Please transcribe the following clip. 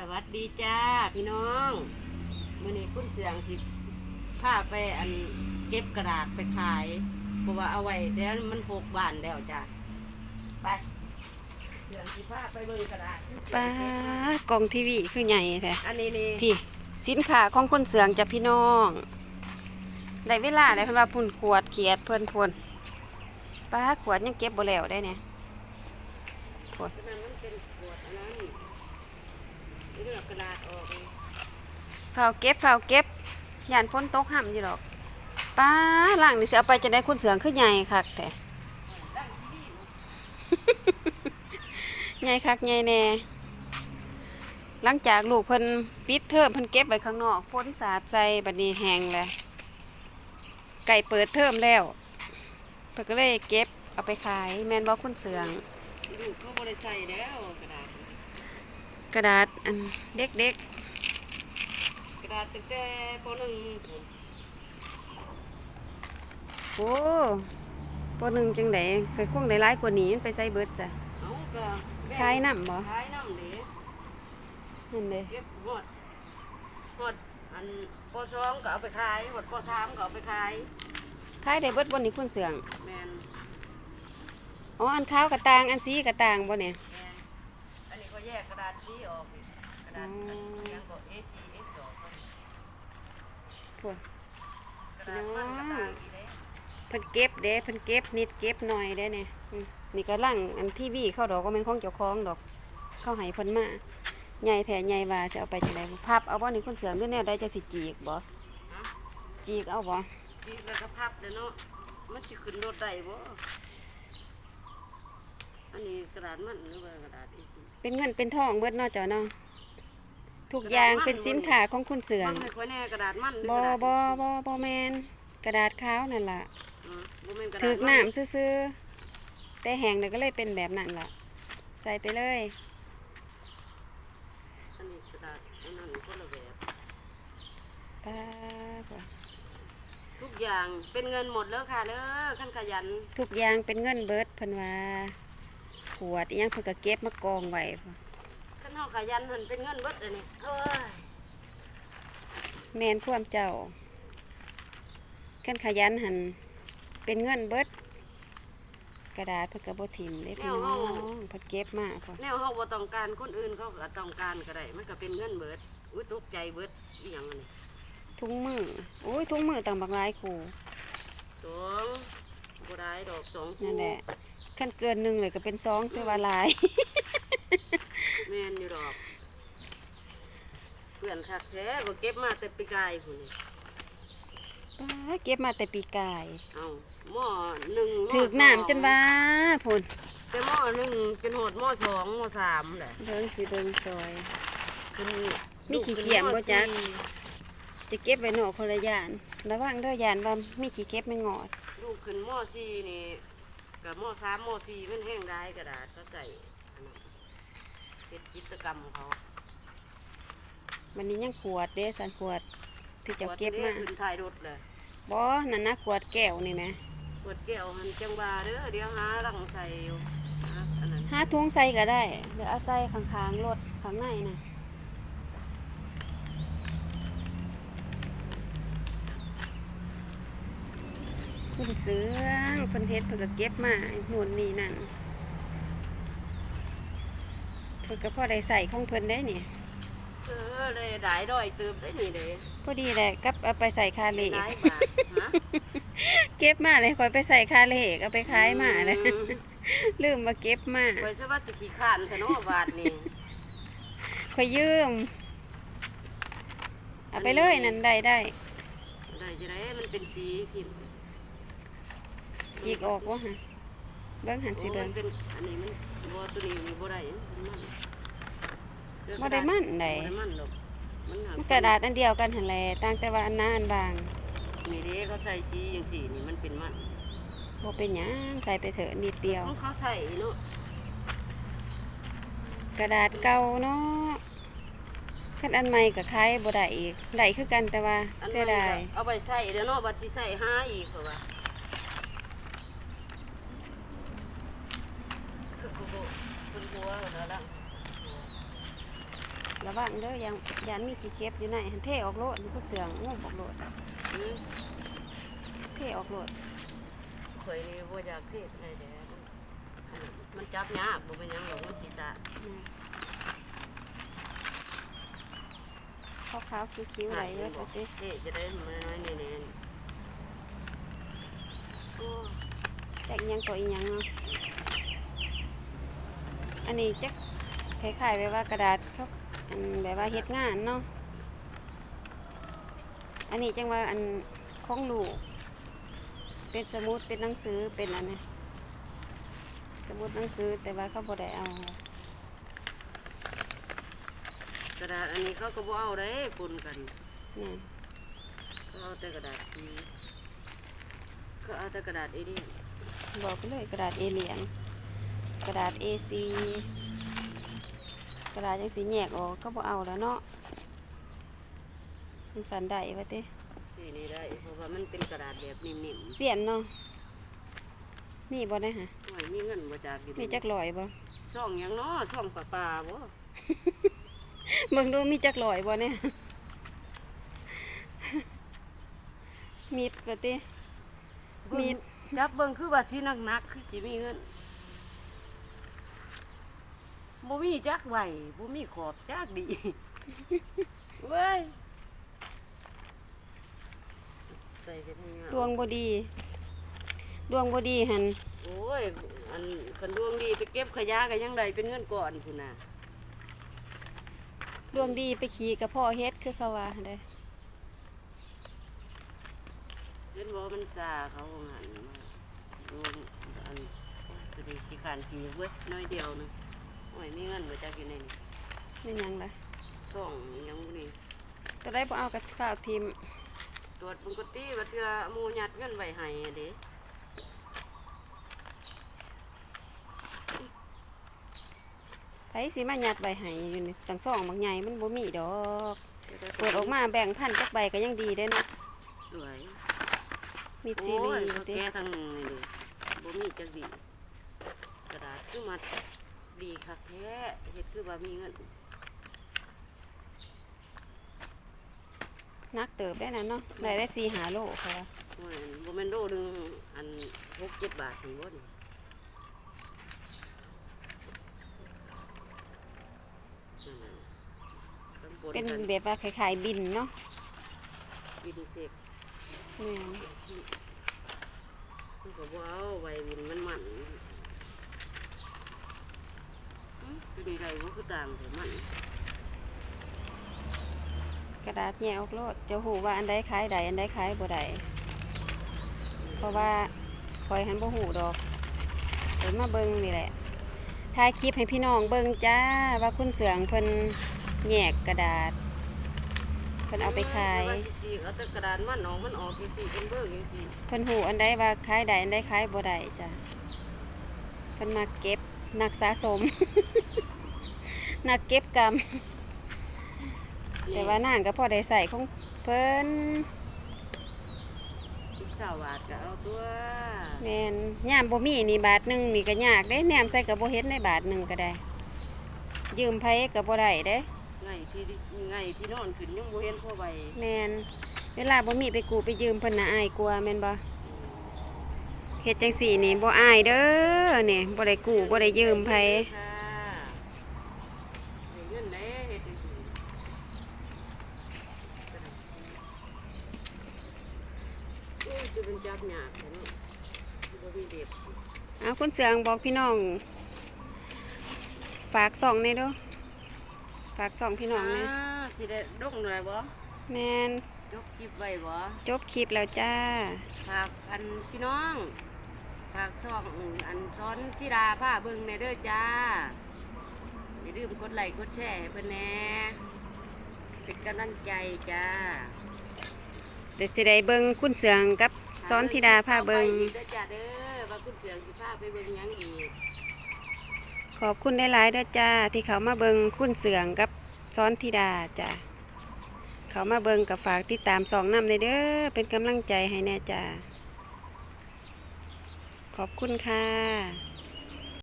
สวัสดีจ้าพี่น้องมื่อนี้คุณเสียงสิพาไปอันเก็บกระดาษไปขายเพราะว่าเอาไว้แล้วมันหกบานแล้วจ้ะไปเสียงสิพาไปเบิ่งกระดาษป้ากล่องทีวีคือใหญ่แท้อันนี้นี่พี่สินค้าของคนเสืองจ้ะพี่น้องได้เวลาได้เพิ่นว่าพุ่นขวดเขียดเพิ่นพุ่นป้าขวดยังเก็บบ่แล้วได้เนี่ยพุ่นอันนั้นมันเป็นขวดอันนั้นเลือกกระดาษออกเฝ้าเก็บเฝ้าเก็บย่านฝนตกห่ำอยู่ดอกป้าล่างนี่สิเอาไปจะได้คนเสืองคือใหญ่คักแต่ใหญ่คักใหญ่แน่หลังจากลูกเพิ่นปิดเทอมเพิ่นเก็บไว้ข้างนอกฝนสาดใจบัดนี้แห้งแล้วไก่เปิดเทอมแล้วเพิ่นก็เลยเก็บเอาไปขายแม่นบ่คุณเสืองลูกเขาบริใส่แล้ว กระดาษกระดาษอันเด็กกระดาษตั้งแต่ปหนึ่งๆโอ้ปหนึ่งจังไดเคยคงได้หลายกว่านี้มันไปใส่เบิดจ้ะเอาก็แบ่งขายน้ำบ่ขายน้ำเด้นั่นเด้เก็บหมดหมดอันปสองก็เอาไปขายหมดปสามก็เอาไปขายขายได้เบิดบ่นี่คุณเสืองแมนอ๋ออันขาวกระตางอันสีกระตางบ่เนี่ย แมนอันนี้ก็แยกกระดาษชี้ออกอีกกระดาษอ๋ออัอันยังก็ A G S ออกก็พุ่นกระดาษมันกระดาษอีกเด้เพิ่นเก็บเด้เพิ่นเก็บนิดเก็บหน่อยเด้เนี่ยอืมนี่ก็ล่างอันทีวีเข้าดอกก็เป็นของเจ้าของดอก เข้าให้เพิ่นมาใหญ่แท้ใหญ่ว่าจะเอาไปจังไดบ่พับเอาบ่นี่คุณเสือหรือแนวใดจะสิจีกบ่ฮะจีกเอาบ่จีบแล้วก็พับเด้อเนาะมันสิขึ้นรถได้บ่อันนี้กระดาษมันหรือว่ากระดาษ A C เป็นเงินเป็นทองเบิดเนาะเจ้าเนาะทุกอย่างเป็นสินค้าของคุณเสืองมันไม่ค่อยแน่กระดาษมันหรือบ่กระดาษบ่บ่บ่แม่นกระดาษขาวนั่นล่ะอืมบ่แม่นกระดาษถึกมัน้ำซื่อๆแต่แห้งน่ะก็เลยเป็นแบบนั้นล่ะ ใส่ไปเลย อันนี้กระดาษอันนั้นคนละแบบป้าบ่ทุกอย่างเป็นเงินหมดแล้วค่ะเด้อขั้นขยันทุกอย่างเป็นเงินเบิดเพิ่นว่า ขวดอีหยังเพิ่นก็เก็บมากองไว้พุ่นขั้นเฮาขยันมันเป็นเงินเบิดอันนี้เอ้ยแม่นความเจ้าคันขยันหันเป็นเงินเบิด กระดาษเพิ่นก็บ่ถิ่มเด้พี่น้องเพิ่นเก็บมาพุ่นแนวเฮาบ่ต้องการคนอื่นเขาก็ต้องการก็ได้มันก็เป็นเงินเบิดอุ้ยตกใจเบิดอีหยังอันนี้ถุงมือโอ้ยถุงมือต่างบักหลายคู่สองบ่ได้ดอกสองคู่นั่นแหละ คันเกินหนึงเลยก็เป็นสองคือว่าหลาย แม่นอยู่ดอกเพื่อนคักแท้บ่เก็บมาแต่ปีกายพุ่นนี่ป้าเก็บมาแต่ปีกายเอ้าหม้อหนึ่งหม้อถึกน้ำจนว่าพุ่นแต่หม้อหนึ่งจนหดหม้อสองหม้อสามแหละเบิ่งสิเบิ่งซอย ขึ้นมีขี้เกียจบ่จ๊ะลูกขึ้นมสี่จะเก็บไว้นอกคนละยาน ระวังเด้อยานว่ามีขี้เก็บไม่งอด ลูกขึ้นหม้อสี่นี่ กับหม้อสามหม้อสี่มันแห้งได้กระดาษเขาใส่อันนั้นเป็นกิจกรรมของเขาวันนี้ยังขวดเด้สันขวดที่เจะเก็บขวมาดนี่ขึ้นท้ายรถเลยบ่นั่นนะขวดแก้วนี่ไหมขวดแก้วหันจังหวาเด้อเดี๋ยวหาลังใส่อยู่หาอันนั้นหาถุงใส่ก็ได้เดี๋ยวเอาใส่ข้างๆรถข้างในน่ะ คุณเสืองเพิ่นเฮ็ดเพิ่นก็เก็บมานู่นนี่นั่นเพิ่นก็พอได้ใส่ของเพิ่นได้นี่เออเลยได้ดอยตืบได้นี่เลยพอดีแหละกับเอาไปใส่คาเหลกได้บาทฮะเก็บมาเลยคอยไปใส่คาเหลกเอาไปขายมาเลยอืมลืมมาเก็บมาไปซะว่าสิขี้ข้านแต่เนาะบาทนี่คอยยืมเอาไปเลยนั่นได้ได้ได้จะได้มันเป็นสีพิมพ์ จีกออกวะฮะเบิ้งหันสิโอ้เบิ้มังนเป็นอันนี้มันบ่ตัวนี้มันบ่ได้มันบ่ได้มั่นใดบ่ได้มันหรอกมันหัมันกระดาษอันเดียวกันหันแหละต่างแต่ว่าอันหน้าอันบางนี่เด้เขาใส่สีอย่างสีนี่มันเป็นมันบ่เป็นหยังใส่ไปเถอะนิดเดียวของเขาใส่เนาะกระดาษเก่าเนาะคันอันใหม่ก็ขายบ่ได้อีกได้คือกันแต่ว่าอันเสียนั้นดาก็ยเอาไปใส่เด้อเนาะบัดสิใส่หาอีกเพราะว่า คือกูบ่คุณบัวเหรอล่ะระวังเด้อยานยานมีขี้เก็บอยู่ในหันเทออกโลดมันก็เสืองงูออกโลดอืมเทออกโลดข่อยนี่บ่อยากเทศเลยเด้ออันนั้นมันจับยากบ่เป็นหยังหรอกมันสิสะขาวขาวๆคิ้วๆไหลเยอะบ่ติเทศจะได้น้อยๆนี่ๆโอ้แจกอิหยังตัวอีหยังเนาะ อันนี้จะคล้ายๆแบบว่ากระดาษเขาอันแบบว่าเฮ็ดงานเนาะ อันนี้จังว่าอันของลูก เป็นสมุดเป็นหนังสือเป็นอันนี้สมุดหนังสือแต่ว่าเขาบ่ได้เอา กระดาษอันนี้เขาก็บ่เอาได้ปนกันนี่เขาเอาแต่กระดาษสีเขาเอาแต่กระดาษเอเดียนบอกไปเลยกระดาษเอเหลียน กระดาษ A4 กระดาษจังสีแยกออกก็บ่เอาแล้วเนาะมันสันได้ว่าติสีนี้ได้เพราะว่ามันเป็นกระดาษแบบนิ่มเสียนเนาะมีบ่ได้ฮะๆหน่อยมีเงินบ่จากอยู่มีจักลอยบ่ ช่องหยังเนาะช่องปลาปลาบ่เบิ่งดูมีจักลอยบ่เนี่ย มีดบ่ติมีด จับเบิ่งคือว่าสิหนักๆคือสิมีเงิน บ่มีจักไหวบ่มีขอบจักดีเว้ยใส่กันให้งามดวงบ่ดี ดวงบ่ดีหั่นโอ้ยอันคันดวงดีไปเก็บขยะก็ยังได้เป็นเงินก่อนพุ่นน่ะดวงดีไปขี่กับพ่อเฮ็ดคือเขาว่าเด้เห็นบ่มันซาเขาว่างั้นดวงอันคือดีขี้ขานขี่เว้ยน้อยเดียวหนึงโอ้ยมีเงินบ่จักอยู่ในนี่เป็นหยังล่ะช่องหยังบ่นี่จะได้บ่เอากับข้าวทิมตรวจปกติว่าเทื่อหมู่ยัดเงินไว้ให้อะเด้ไผสิมายัดใบให้อยู่นี่ตั้งสองบางใหญ่มันบ่มีดอกเปิดออกมาแบ่งพันจักใบก็ยังดีเด้เนาะสวยมีโอ้ซีรียส์เขาติแก้ทางนึงนี่ดิบ่มีจักดีกระดาษคือมัด ดีคักแท้เฮ็ดคือว่ามีเงินนักเติบได้นะเนาะได้ได้4 5โลค่ะโอ้ยอันบ่แม่นโลหนึงอัน6 7บาทถึงบ่นี่นั่นน่ะข้างบนเป็นกันแบบว่าคล้ายๆบินเนาะบินเสกแม่น มันก็บ่เอาไว้บินมันมัน อื้อคือนี่ได้บ่คือต่างแต่มันกระดาษแยกออกโลดจะฮู้ว่าอันใดขายใดอันใดขายบ่ได้เพราะว่าคอยหันบ่ฮู้ดอกเพิ่นมาเบิ่งนี่แหละถ่ายคลิปให้พี่น้องเบิ่งจ้าว่าคุณเสืองเพิ่นแยกกระดาษเพิ่นเอาไปขายเออว่สิจีกเอาแต่กระดาษมันออกมันออกจังซี่เป็นเบิ่งจังซี่เพิ่นหูอันใดว่าขายใดอันใดขายบ่ได้จ้ะเพิ่นมาเก็บนักสะสม นักเก็บกรรมแต่ว่านางก็พอได้ใส่ของเพิ่นสิบสาวบาทก็เอาตัวแม่นยามบ่มีนี่บาทหนึงนี่ก็ยากเด้แหนมใส่ก็บ่เฮ็ดในบาทหนึงก็ได้ ยืมไผก็บ่ได้เด้ไงที่ไงที่นอนขึ้นยังบ่เห็นพ่อใบแม่นเวลาบ่มีไปกู้ไปยืมเพิ่นน่ะอายกลัวแม่นบ่เฮ็ดจังซี่นี่บ่อายเด้อนี่บ่ได้กู้บ่ได้ยืมไผ ค่ะได้เงินได้เฮ็ดจังซี่โอ้ย จะเป็นจับยากแท้เนาะบ่มีเด็บเอาคุณเสืองบอกพี่น้อง ฝากส่องในอยเด้วยฝากส่องพี่น้องเลยอ่าสิได้ดงหน่อยบ่แมนยกคลิปไว้บ่ จบคลิปแล้วจ้า ฝากอันพี่น้องฝากช่องอันซ้อนธิดาผ้าเบิ่งในเด้อจ้าอย่าลืมกดไลค์กดแชร์ให้เพิ่นแหน่เป็นกำลังใจจ้าเดี๋ยวจะได้เบิงคุณเสืองกับ ซ้อนธิดาพาเบิงอไปอีกเด้อจ้าเด้อว่าคุณเสียงสิพาไปเบิ่งหยังอีกขอบคุณได้หลายๆเด้อจ้า ที่เขามาเบิงคุณเสืองกับซ้อนธิดาจ้าเขามาเบิงกับฝากติดตามสองนำเลยเด้อเป็นกำลังใจให้แน่จ้าขอบคุณค่ะ